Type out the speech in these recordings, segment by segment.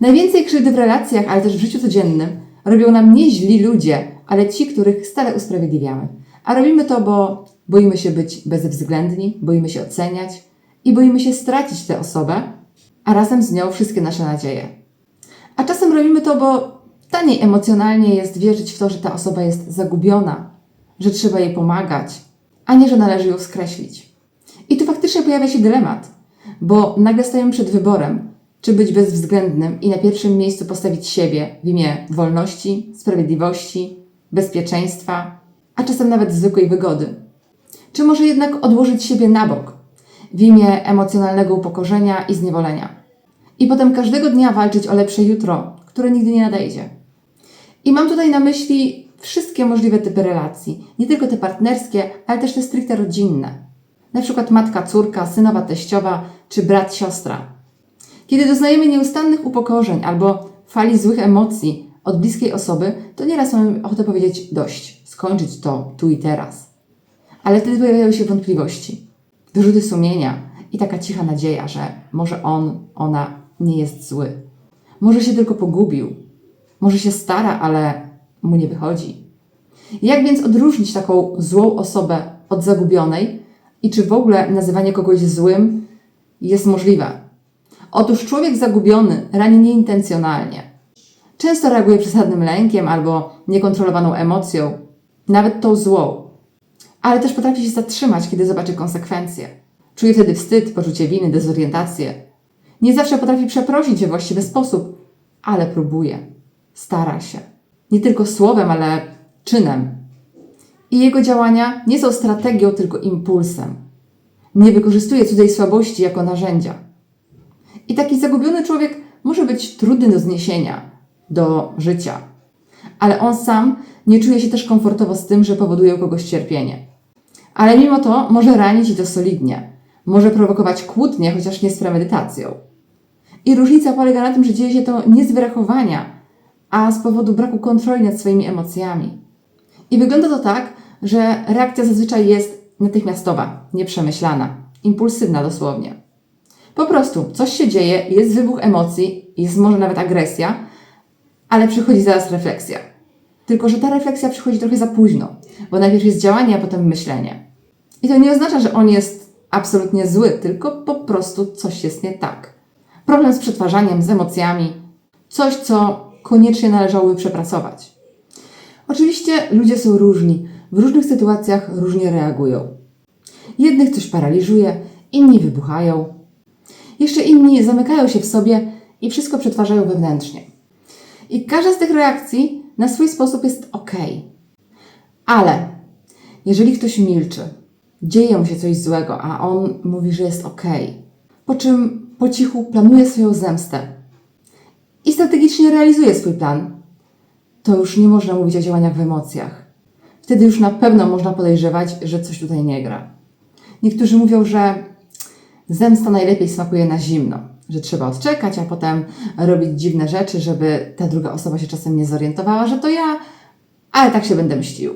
Najwięcej krzywdy w relacjach, ale też w życiu codziennym robią nam nie źli ludzie, ale ci, których stale usprawiedliwiamy. A robimy to, bo boimy się być bezwzględni, boimy się oceniać i boimy się stracić tę osobę, a razem z nią wszystkie nasze nadzieje. A czasem robimy to, bo taniej emocjonalnie jest wierzyć w to, że ta osoba jest zagubiona, że trzeba jej pomagać, a nie, że należy ją skreślić. I tu faktycznie pojawia się dylemat, bo nagle stajemy przed wyborem, czy być bezwzględnym i na pierwszym miejscu postawić siebie w imię wolności, sprawiedliwości, bezpieczeństwa, a czasem nawet zwykłej wygody. Czy może jednak odłożyć siebie na bok w imię emocjonalnego upokorzenia i zniewolenia. I potem każdego dnia walczyć o lepsze jutro, które nigdy nie nadejdzie. I mam tutaj na myśli wszystkie możliwe typy relacji, nie tylko te partnerskie, ale też te stricte rodzinne. Na przykład matka, córka, synowa, teściowa czy brat, siostra. Kiedy doznajemy nieustannych upokorzeń albo fali złych emocji od bliskiej osoby, to nieraz mamy ochotę powiedzieć dość, skończyć to tu i teraz. Ale wtedy pojawiają się wątpliwości, wyrzuty sumienia i taka cicha nadzieja, że może on, ona nie jest zły. Może się tylko pogubił. Może się stara, ale mu nie wychodzi. Jak więc odróżnić taką złą osobę od zagubionej i czy w ogóle nazywanie kogoś złym jest możliwe? Otóż człowiek zagubiony rani nieintencjonalnie. Często reaguje przesadnym lękiem albo niekontrolowaną emocją, nawet tą złą. Ale też potrafi się zatrzymać, kiedy zobaczy konsekwencje. Czuje wtedy wstyd, poczucie winy, dezorientację. Nie zawsze potrafi przeprosić we właściwy sposób, ale próbuje, stara się. Nie tylko słowem, ale czynem. I jego działania nie są strategią, tylko impulsem. Nie wykorzystuje cudzej słabości jako narzędzia. I taki zagubiony człowiek może być trudny do zniesienia, do życia. Ale on sam nie czuje się też komfortowo z tym, że powoduje u kogoś cierpienie. Ale mimo to może ranić i to solidnie. Może prowokować kłótnie, chociaż nie z premedytacją. I różnica polega na tym, że dzieje się to nie z wyrachowania, a z powodu braku kontroli nad swoimi emocjami. I wygląda to tak, że reakcja zazwyczaj jest natychmiastowa, nieprzemyślana, impulsywna dosłownie. Po prostu coś się dzieje, jest wybuch emocji, jest może nawet agresja, ale przychodzi zaraz refleksja. Tylko, że ta refleksja przychodzi trochę za późno, bo najpierw jest działanie, a potem myślenie. I to nie oznacza, że on jest absolutnie zły, tylko po prostu coś jest nie tak. Problem z przetwarzaniem, z emocjami, coś, co koniecznie należałoby przepracować. Oczywiście ludzie są różni, w różnych sytuacjach różnie reagują. Jednych coś paraliżuje, inni wybuchają, jeszcze inni zamykają się w sobie i wszystko przetwarzają wewnętrznie. I każda z tych reakcji na swój sposób jest ok. Ale jeżeli ktoś milczy, dzieje mu się coś złego, a on mówi, że jest ok, po czym po cichu planuje swoją zemstę i strategicznie realizuje swój plan, to już nie można mówić o działaniach w emocjach. Wtedy już na pewno można podejrzewać, że coś tutaj nie gra. Niektórzy mówią, że zemsta najlepiej smakuje na zimno, że trzeba odczekać, a potem robić dziwne rzeczy, żeby ta druga osoba się czasem nie zorientowała, że to ja, ale tak się będę mścił.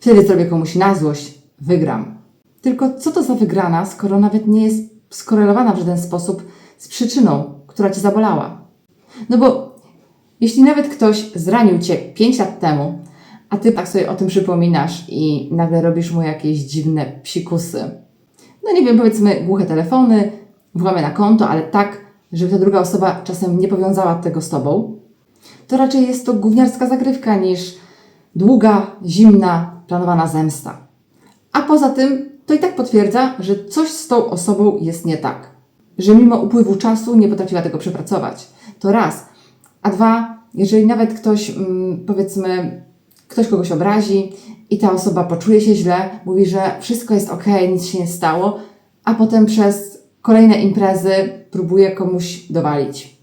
Wtedy zrobię komuś na złość, wygram. Tylko co to za wygrana, skoro nawet nie jest skorelowana w żaden sposób z przyczyną, która cię zabolała? No bo jeśli nawet ktoś zranił cię 5 lat temu, a ty tak sobie o tym przypominasz i nagle robisz mu jakieś dziwne psikusy, no nie wiem, powiedzmy głuche telefony, włamy na konto, ale tak, żeby ta druga osoba czasem nie powiązała tego z tobą, to raczej jest to gówniarska zagrywka niż długa, zimna, planowana zemsta. A poza tym to i tak potwierdza, że coś z tą osobą jest nie tak. Że mimo upływu czasu nie potrafiła tego przepracować. To raz. A dwa, jeżeli nawet ktoś, mm, powiedzmy, ktoś kogoś obrazi i ta osoba poczuje się źle, mówi, że wszystko jest ok, nic się nie stało, a potem przez kolejne imprezy próbuje komuś dowalić.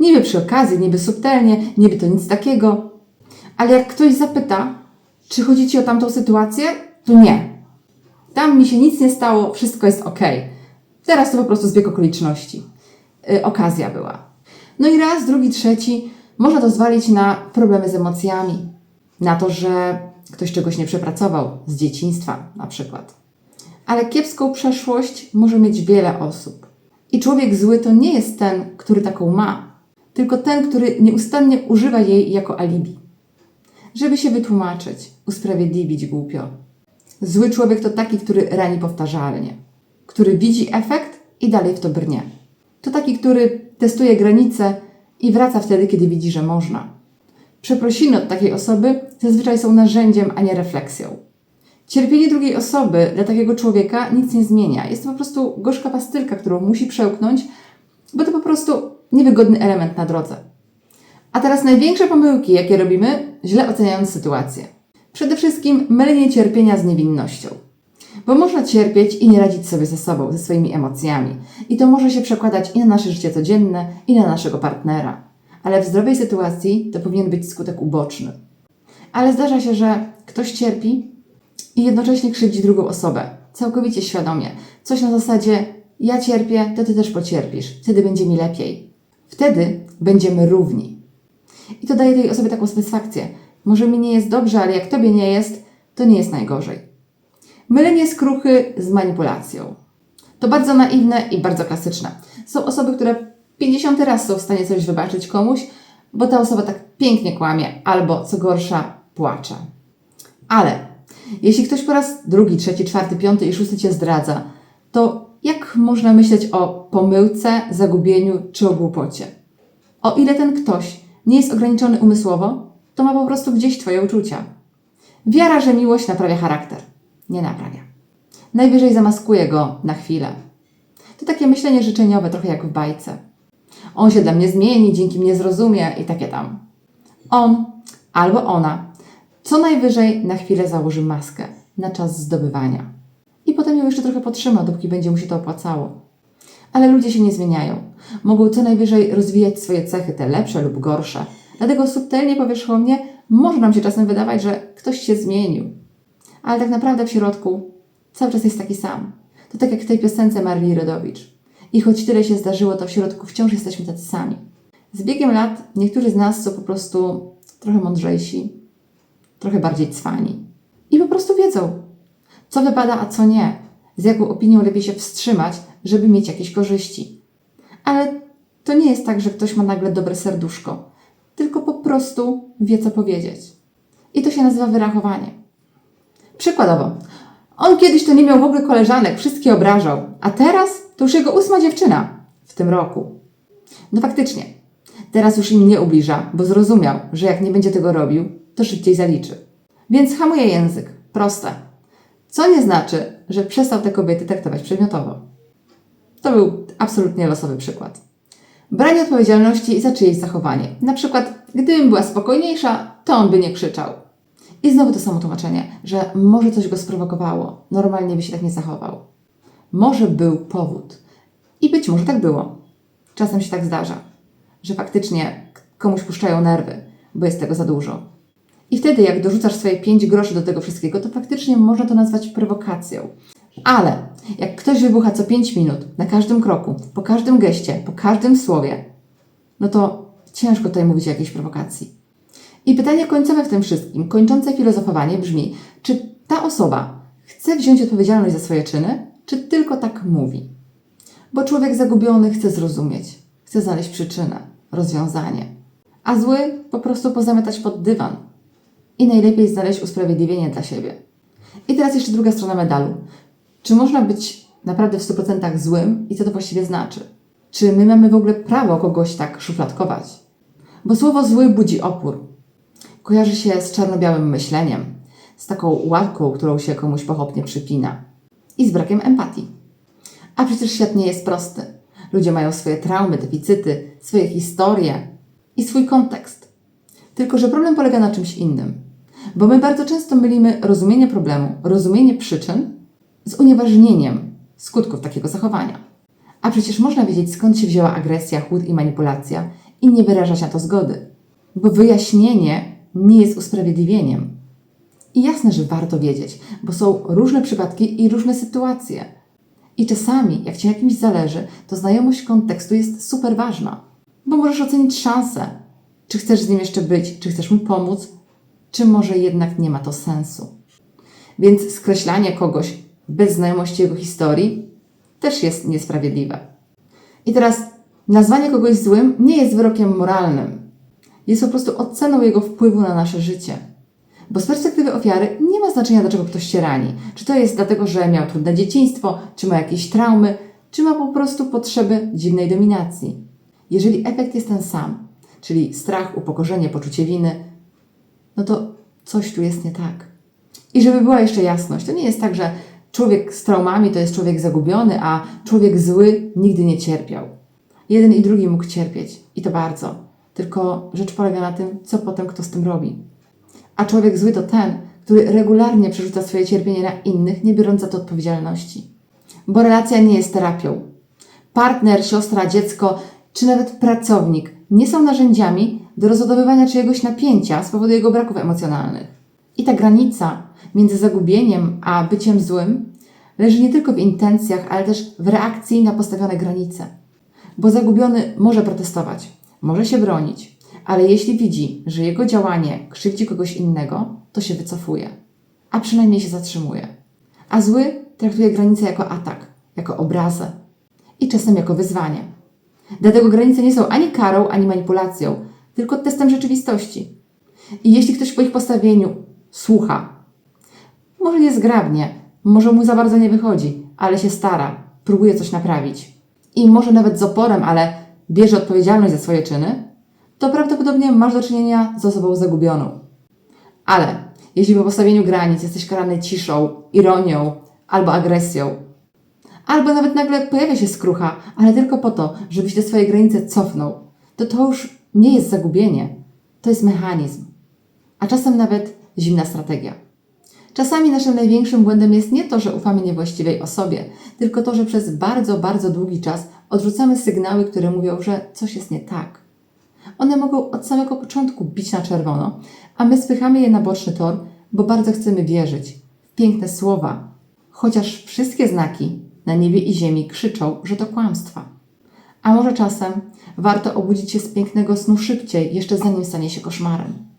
Niby przy okazji, niby subtelnie, niby to nic takiego, ale jak ktoś zapyta, czy chodzi ci o tamtą sytuację, to nie. Tam mi się nic nie stało, wszystko jest ok. Teraz to po prostu zbieg okoliczności. Yy, okazja była. No i raz, drugi, trzeci można to zwalić na problemy z emocjami, na to, że ktoś czegoś nie przepracował z dzieciństwa na przykład. Ale kiepską przeszłość może mieć wiele osób. I człowiek zły to nie jest ten, który taką ma. tylko ten, który nieustannie używa jej jako alibi. Żeby się wytłumaczyć, usprawiedliwić głupio. Zły człowiek to taki, który rani powtarzalnie, który widzi efekt i dalej w to brnie. To taki, który testuje granice i wraca wtedy, kiedy widzi, że można. Przeprosiny od takiej osoby zazwyczaj są narzędziem, a nie refleksją. Cierpienie drugiej osoby dla takiego człowieka nic nie zmienia. Jest to po prostu gorzka pastylka, którą musi przełknąć, bo to po prostu niewygodny element na drodze. A teraz największe pomyłki, jakie robimy, źle oceniając sytuację. Przede wszystkim mylenie cierpienia z niewinnością. Bo można cierpieć i nie radzić sobie ze sobą, ze swoimi emocjami. I to może się przekładać i na nasze życie codzienne, i na naszego partnera. Ale w zdrowej sytuacji to powinien być skutek uboczny. Ale zdarza się, że ktoś cierpi i jednocześnie krzywdzi drugą osobę, całkowicie świadomie. Coś na zasadzie: Ja cierpię, to ty też pocierpisz, wtedy będzie mi lepiej. Wtedy będziemy równi. I to daje tej osobie taką satysfakcję. Może mi nie jest dobrze, ale jak tobie nie jest, to nie jest najgorzej. Mylenie skruchy z manipulacją. To bardzo naiwne i bardzo klasyczne. Są osoby, które 50 raz są w stanie coś wybaczyć komuś, bo ta osoba tak pięknie kłamie, albo co gorsza, płacze. Ale jeśli ktoś po raz drugi, trzeci, czwarty, piąty i szósty cię zdradza, to jak można myśleć o pomyłce, zagubieniu czy o głupocie? O ile ten ktoś nie jest ograniczony umysłowo, to ma po prostu gdzieś Twoje uczucia. Wiara, że miłość naprawia charakter. Nie naprawia. Najwyżej zamaskuje go na chwilę. To takie myślenie życzeniowe, trochę jak w bajce. On się dla mnie zmieni, dzięki mnie zrozumie i takie tam. On albo ona co najwyżej na chwilę założy maskę na czas zdobywania. I potem ją jeszcze trochę potrzyma, dopóki będzie mu się to opłacało. Ale ludzie się nie zmieniają. Mogą co najwyżej rozwijać swoje cechy, te lepsze lub gorsze. Dlatego subtelnie, powierzchownie może nam się czasem wydawać, że ktoś się zmienił. Ale tak naprawdę w środku cały czas jest taki sam. To tak jak w tej piosence Marii Rodowicz. I choć tyle się zdarzyło, to w środku wciąż jesteśmy tacy sami. Z biegiem lat niektórzy z nas są po prostu trochę mądrzejsi, trochę bardziej cwani. I po prostu wiedzą, co wypada, a co nie. Z jaką opinią lepiej się wstrzymać, żeby mieć jakieś korzyści. Ale to nie jest tak, że ktoś ma nagle dobre serduszko, tylko po prostu wie, co powiedzieć. I to się nazywa wyrachowanie. Przykładowo, on kiedyś to nie miał w ogóle koleżanek, wszystkie obrażał, a teraz to już jego ósma dziewczyna w tym roku. No faktycznie, teraz już im nie ubliża, bo zrozumiał, że jak nie będzie tego robił, to szybciej zaliczy. Więc hamuje język. Proste. Co nie znaczy, że przestał te kobiety traktować przedmiotowo. To był absolutnie losowy przykład. Branie odpowiedzialności za czyjeś zachowanie. Na przykład, gdybym była spokojniejsza, to on by nie krzyczał. I znowu to samo tłumaczenie, że może coś go sprowokowało. Normalnie by się tak nie zachował. Może był powód. I być może tak było. Czasem się tak zdarza, że faktycznie komuś puszczają nerwy, bo jest tego za dużo. I wtedy, jak dorzucasz swoje 5 groszy do tego wszystkiego, to faktycznie można to nazwać prowokacją. Ale jak ktoś wybucha co 5 minut, na każdym kroku, po każdym geście, po każdym słowie, no to ciężko tutaj mówić o jakiejś prowokacji. I pytanie końcowe w tym wszystkim, kończące filozofowanie brzmi, czy ta osoba chce wziąć odpowiedzialność za swoje czyny, czy tylko tak mówi? Bo człowiek zagubiony chce zrozumieć, chce znaleźć przyczynę, rozwiązanie, a zły po prostu pozamiatać pod dywan i najlepiej znaleźć usprawiedliwienie dla siebie. I teraz jeszcze druga strona medalu. Czy można być naprawdę w 100% złym i co to właściwie znaczy? Czy my mamy w ogóle prawo kogoś tak szufladkować? Bo słowo zły budzi opór. Kojarzy się z czarno-białym myśleniem, z taką łatką, którą się komuś pochopnie przypina i z brakiem empatii. A przecież świat nie jest prosty. Ludzie mają swoje traumy, deficyty, swoje historie i swój kontekst. Tylko, że problem polega na czymś innym. Bo my bardzo często mylimy rozumienie problemu, rozumienie przyczyn z unieważnieniem skutków takiego zachowania. A przecież można wiedzieć, skąd się wzięła agresja, chłód i manipulacja i nie wyrażać na to zgody. Bo wyjaśnienie nie jest usprawiedliwieniem. I jasne, że warto wiedzieć, bo są różne przypadki i różne sytuacje. I czasami, jak ci na kimś zależy, to znajomość kontekstu jest super ważna, bo możesz ocenić szansę, czy chcesz z nim jeszcze być, czy chcesz mu pomóc, czy może jednak nie ma to sensu. Więc skreślanie kogoś bez znajomości jego historii też jest niesprawiedliwe. I teraz Nazwanie kogoś złym nie jest wyrokiem moralnym. Jest po prostu oceną jego wpływu na nasze życie. Bo z perspektywy ofiary nie ma znaczenia, dlaczego ktoś się rani. Czy to jest dlatego, że miał trudne dzieciństwo, czy ma jakieś traumy, czy ma po prostu potrzeby dziwnej dominacji. Jeżeli efekt jest ten sam, czyli strach, upokorzenie, poczucie winy, no to coś tu jest nie tak. I żeby była jeszcze jasność, to nie jest tak, że człowiek z traumami to jest człowiek zagubiony, a człowiek zły nigdy nie cierpiał. Jeden i drugi mógł cierpieć i to bardzo. Tylko rzecz polega na tym, co potem kto z tym robi. A człowiek zły to ten, który regularnie przerzuca swoje cierpienie na innych, nie biorąc za to odpowiedzialności. Bo relacja nie jest terapią. Partner, siostra, dziecko czy nawet pracownik nie są narzędziami do rozładowywania czyjegoś napięcia z powodu jego braków emocjonalnych. I ta granica między zagubieniem a byciem złym leży nie tylko w intencjach, ale też w reakcji na postawione granice. Bo zagubiony może protestować, może się bronić, ale jeśli widzi, że jego działanie krzywdzi kogoś innego, to się wycofuje, a przynajmniej się zatrzymuje. A zły traktuje granicę jako atak, jako obrazę i czasem jako wyzwanie. Dlatego granice nie są ani karą, ani manipulacją, tylko testem rzeczywistości. I jeśli ktoś po ich postawieniu słucha, może niezgrabnie, może mu za bardzo nie wychodzi, ale się stara, próbuje coś naprawić i może nawet z oporem, ale bierze odpowiedzialność za swoje czyny, to prawdopodobnie masz do czynienia z osobą zagubioną. Ale jeśli po postawieniu granic jesteś karany ciszą, ironią albo agresją, albo nawet nagle pojawia się skrucha, ale tylko po to, żebyś te swoje granice cofnął, to to już nie jest zagubienie, to jest mechanizm, a czasem nawet zimna strategia. Czasami naszym największym błędem jest nie to, że ufamy niewłaściwej osobie, tylko to, że przez bardzo, bardzo długi czas odrzucamy sygnały, które mówią, że coś jest nie tak. One mogą od samego początku bić na czerwono, a my spychamy je na boczny tor, bo bardzo chcemy wierzyć w piękne słowa, chociaż wszystkie znaki na niebie i ziemi krzyczą, że to kłamstwa. A może czasem warto obudzić się z pięknego snu szybciej, jeszcze zanim stanie się koszmarem.